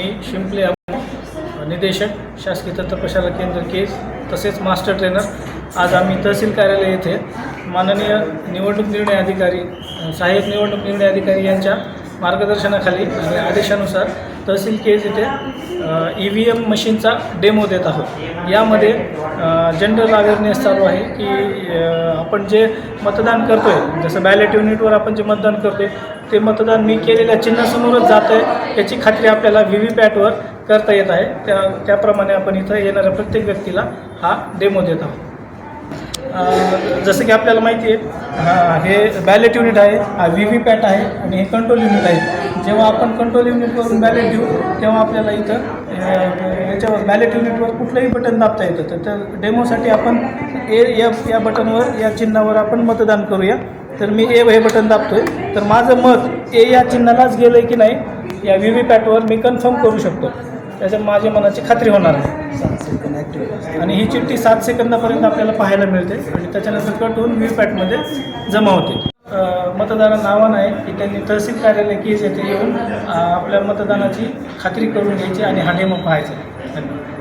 मी शिंपले निदेशक शासकीय तंत्र केंद्र केस तसेच मास्टर ट्रेनर. आज आम्ही तहसील कार्यालय येथे माननीय निवडणूक निर्णय अधिकारी सहाय्यक निवडणूक निर्णय अधिकारी यांच्या मार्गदर्शनाखाली आणि आदेशानुसार तहसील केज येथे ई व्ही एम मशीनचा डेमो देत आहोत. यामध्ये जनरल अवेअरनेस चालू आहे की आपण जे मतदान करतो आहे जसं बॅलेट युनिटवर आपण जे मतदान करतो आहे ते मतदान मी केलेल्या चिन्हासमोरच जातं आहे याची खात्री आपल्याला व्ही व्ही पॅटवर करता येत आहे. त्या त्याप्रमाणे आपण इथं येणाऱ्या प्रत्येक व्यक्तीला हा डेमो देत आहोत. जसं की आपल्याला माहिती आहे हे बॅलेट युनिट आहे हा व्ही व्ही पॅट आहे आणि हे कंट्रोल युनिट आहे. जेव्हा आपण कंट्रोल युनिटवरून बॅलेट देऊ तेव्हा आपल्याला इथं याच्यावर बॅलेट युनिटवर कुठलंही बटन दाबता येतं. तर त्या डेमोसाठी आपण ए या या बटनवर या चिन्हावर आपण मतदान करूया. तर मी ए हे बटन दाबतोय. तर माझं मत ए या चिन्हालाच गेलं आहे की नाही या व्ही व्ही पॅटवर मी कन्फर्म करू शकतो. त्याच्या माझ्या मनाची खात्री होणार आहे. आणि ही चिठ्ठी सात सेकंदापर्यंत आपल्याला पाहायला मिळते आणि त्याच्यानंतर कट होऊन व्हीपॅटमध्ये जमा होते. अ, मतदारांना आव्हान आहे की त्यांनी तहसील कार्यालय केस येथे येऊन आपल्या मतदानाची खात्री करून घ्यायची आणि हा डेमो पाहायचा धन्यवाद.